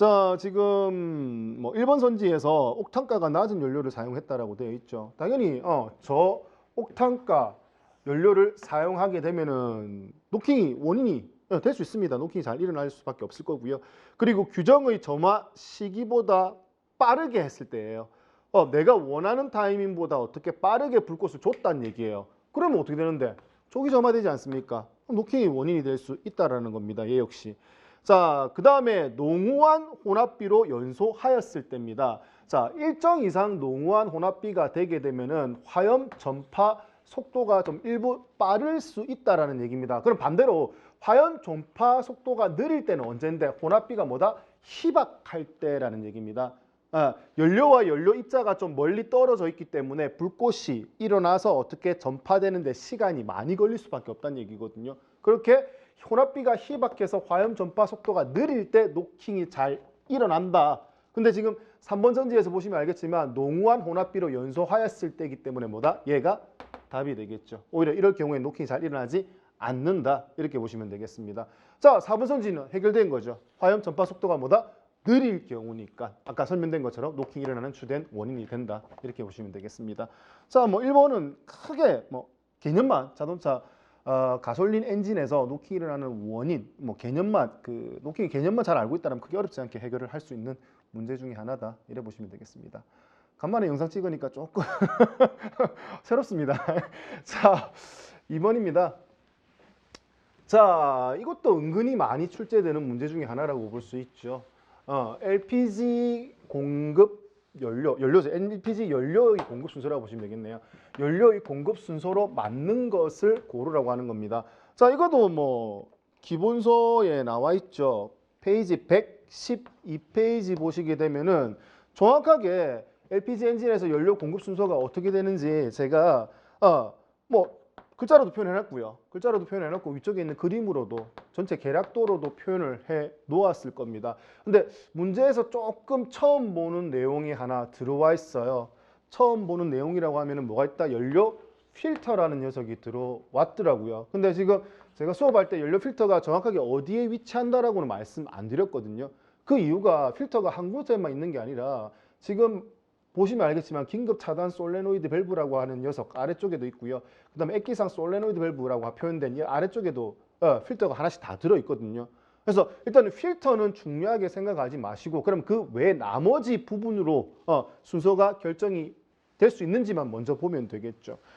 자, 지금 뭐 1번 선지에서 옥탄가가 낮은 연료를 사용했다라고 되어 있죠. 당연히 어, 저 옥탄가 연료를 사용하게 되면은 노킹이 원인이 어, 될수 있습니다. 노킹이 잘 일어날 수밖에 없을 거고요. 그리고 규정의 점화 시기보다 빠르게 했을 때예요. 어, 내가 원하는 타이밍보다 어떻게 빠르게 불꽃을 줬다는 얘기예요. 그러면 어떻게 되는데? 조기 점화되지 않습니까? 노킹이 원인이 될 수 있다라는 겁니다. 얘 역시. 자, 그 다음에 농후한 혼합비로 연소하였을 때입니다. 자, 일정 이상 농후한 혼합비가 되게 되면은 화염 전파 속도가 좀 일부 빠를 수 있다라는 얘기입니다. 그럼 반대로 화염 전파 속도가 느릴 때는 언제인데 혼합비가 뭐다? 희박할 때라는 얘기입니다. 아, 연료와 연료 입자가 좀 멀리 떨어져 있기 때문에 불꽃이 일어나서 어떻게 전파되는데 시간이 많이 걸릴 수밖에 없다는 얘기거든요. 그렇게 혼합비가 희박해서 화염 전파 속도가 느릴 때 노킹이 잘 일어난다. 근데 지금 3번 전지에서 보시면 알겠지만 농후한 혼합비로 연소하였을 때이기 때문에 뭐다? 얘가 답이 되겠죠. 오히려 이럴 경우에 노킹이 잘 일어나지 않는다. 이렇게 보시면 되겠습니다. 자, 4번 선지는 해결된 거죠. 화염 전파 속도가 뭐다? 느릴 경우니까 아까 설명된 것처럼 노킹이 일어나는 주된 원인이 된다. 이렇게 보시면 되겠습니다. 자, 뭐 1번은 크게 뭐 개념만 자동차 어, 가솔린 엔진에서 노킹이 일어나는 원인, 뭐 개념만 그 노킹의 개념만 잘 알고 있다면 크게 어렵지 않게 해결을 할 수 있는 문제 중에 하나다. 이래 보시면 되겠습니다. 간만에 영상 찍으니까 조금 새롭습니다. 자, 2번입니다. 자, 이것도 은근히 많이 출제되는 문제 중에 하나라고 볼 수 있죠. 어, LPG 공급 연료, 연료죠. LPG 연료의 공급 순서라고 보시면 되겠네요. 연료의 공급 순서로 맞는 것을 고르라고 하는 겁니다. 자, 이것도 뭐 기본서에 나와 있죠. 페이지 112페이지 보시게 되면은 정확하게 LPG 엔진에서 연료 공급 순서가 어떻게 되는지 제가 어, 뭐 글자로도 표현해놨고요. 글자로도 표현해놨고 위쪽에 있는 그림으로도 전체 계략도로도 표현을 해 놓았을 겁니다. 근데 문제에서 조금 처음 보는 내용이 하나 들어와 있어요. 처음 보는 내용이라고 하면 은 뭐가 있다? 연료 필터라는 녀석이 들어왔더라고요. 근데 지금 제가 수업할 때 연료 필터가 정확하게 어디에 위치한다라고는 말씀 안 드렸거든요. 그 이유가 필터가 한 곳에만 있는 게 아니라 지금 보시면 알겠지만 긴급 차단 솔레노이드 밸브라고 하는 녀석 아래쪽에도 있고요. 그 다음에 액기상 솔레노이드 밸브라고 표현된 이 아래쪽에도 어, 필터가 하나씩 다 들어 있거든요. 그래서 일단은 필터는 중요하게 생각하지 마시고 그럼 그 외 나머지 부분으로 어, 순서가 결정이 될 수 있는지만 먼저 보면 되겠죠.